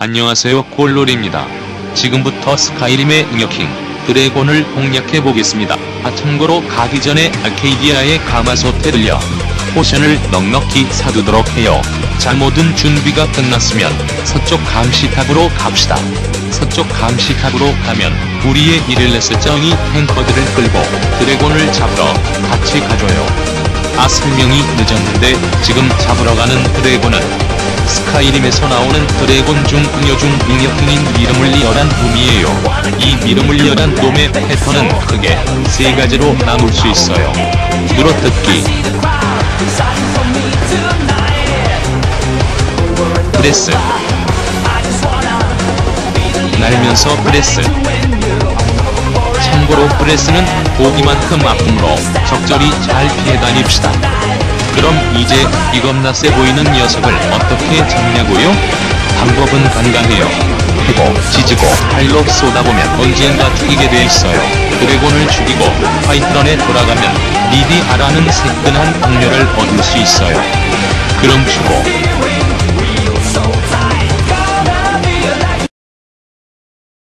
안녕하세요 콜롤입니다. 지금부터 스카이림의 응역킹 드래곤을 공략해 보겠습니다. 아 참고로 가기 전에 아케이디아의 가마솥에 들려 포션을 넉넉히 사두도록 해요. 자 모든 준비가 끝났으면 서쪽 감시탑으로 갑시다. 서쪽 감시탑으로 가면 우리의 이를레스 정이 탱커들을 끌고 드래곤을 잡으러 같이 가줘요. 아 설명이 늦었는데 지금 잡으러 가는 드래곤은 스카이림에서 나오는 드래곤 중 응여 중 능력형인 미름을 리어란 놈이에요. 이 미름을 리어란 놈의 패턴은 크게 세 가지로 나눌 수 있어요. 물어뜯기, 브레스, 날면서 브레스. 참고로 브레스는 고기만큼 아픔으로 적절히 잘 피해 다닙시다. 그럼 이제 이 겁나 세 보이는 녀석을 어떻게 잡냐고요? 방법은 간단해요. 패고, 지지고, 팔로 쏟아보면 언젠가 죽이게 돼 있어요. 드래곤을 죽이고 파이트런에 돌아가면 미디 아라는 새끈한 동료를 얻을 수 있어요. 그럼 주고,